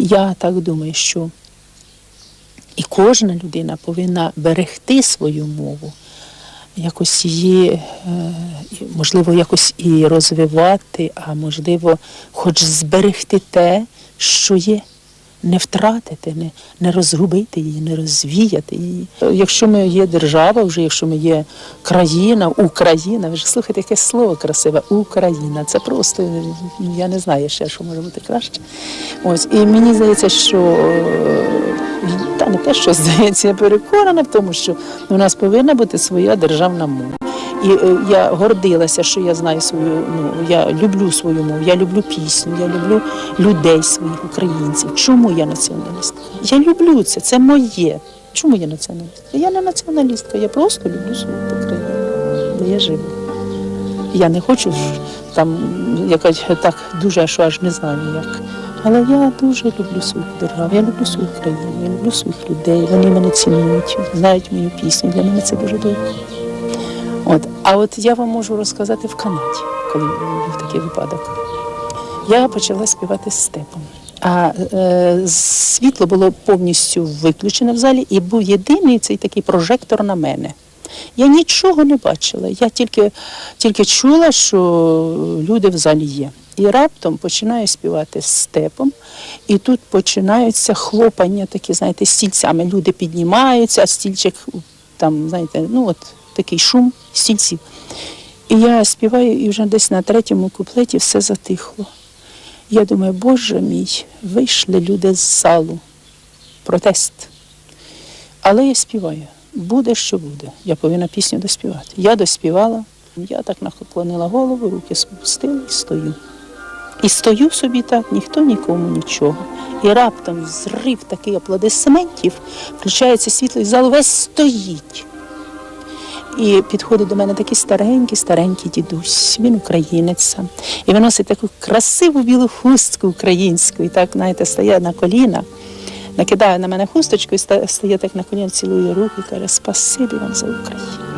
я так думаю, що і кожна людина повинна берегти свою мову, якось її, е, можливо, якось і розвивати, а можливо, хоч зберегти те, що є. Не втратити, не, не розгубити її, не розвіяти її. Якщо ми є держава, вже якщо ми є країна, Україна, ви ж слухайте, яке слово красиве, Україна. Це просто я не знаю ще, що може бути краще. Ось і мені здається, що е, та не те, що здається, я переконана в тому, що у нас повинна бути своя державна мова. І е, я гордилася, що я знаю свою, ну я люблю свою мову, я люблю пісню, я люблю людей своїх українців. Чому я націоналістка? Я люблю це, це моє. Чому я націоналістка? Я не націоналістка, я просто люблю свою країну, де я живу. Я не хочу там якось так дуже, що аж не знаю як. Але я дуже люблю свою державу, я люблю свою країну, я люблю своїх людей. Вони мене цінують, знають мою пісню. Для мене це дуже добре. От, а от я вам можу розказати в Канаді, коли був такий випадок. Я почала співати з степом. А е, світло було повністю виключене в залі, і був єдиний цей такий прожектор на мене. Я нічого не бачила. Я тільки, тільки чула, що люди в залі є. І раптом починаю співати з степом, і тут починаються хлопання, такі, знаєте, стільцями. Люди піднімаються, а стільчик там, знаєте, ну от такий шум стільців. І я співаю, і вже десь на третьому куплеті все затихло. Я думаю, Боже мій, вийшли люди з залу. Протест. Але я співаю. Буде, що буде. Я повинна пісню доспівати. Я доспівала, я так наклонила голову, руки спустила і стою. І стою собі так, ніхто нікому нічого. І раптом зрив такий аплодисментів, включається світло, і зал весь стоїть. І підходить до мене такий старенький, старенький дідусь. Він українець. І виносить таку красиву білу хустку українську. І так, знаєте, стає на коліна, накидає на мене хусточку і ста- стає так на коліна, цілує руки і каже, спасибі вам за Україну.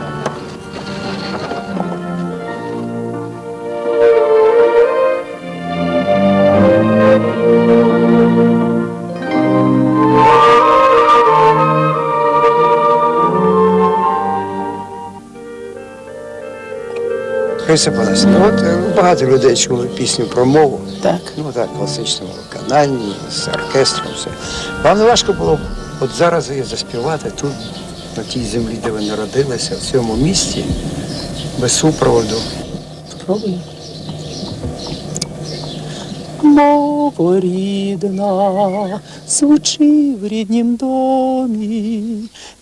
Присипалась. Ну, от е, багато людей чули пісню про мову. Так. Ну так, класичному виконанні, з оркестром, все. Вам не важко було от зараз її заспівати тут, на тій землі, де ви народилися, в цьому місті, без супроводу. Спробую. Мова рідна звучи в ріднім домі,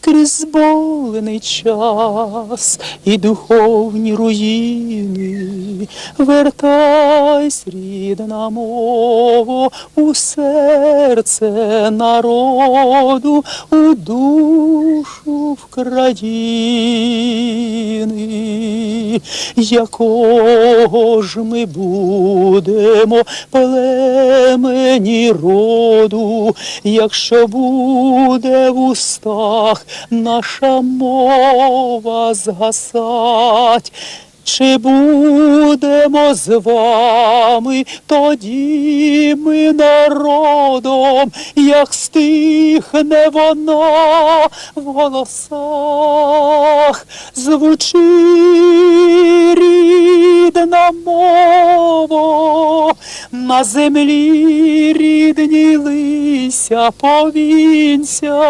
крізь зболений час і духовні руїни. Вертайсь, рідна мова, у серце народу, у душу в країни, якого ж ми будемо племені роду, якщо буде в устах наша мова згасать. Чи будемо з вами тоді ми народом, як стихне вона в голосах, звучи рідна мова, на землі ріднілися повінця,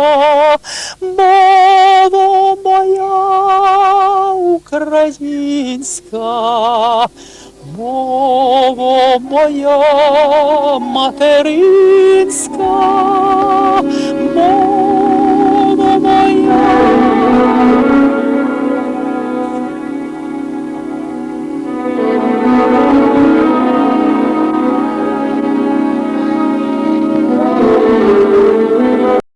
мова моя українська, мова моя материнська,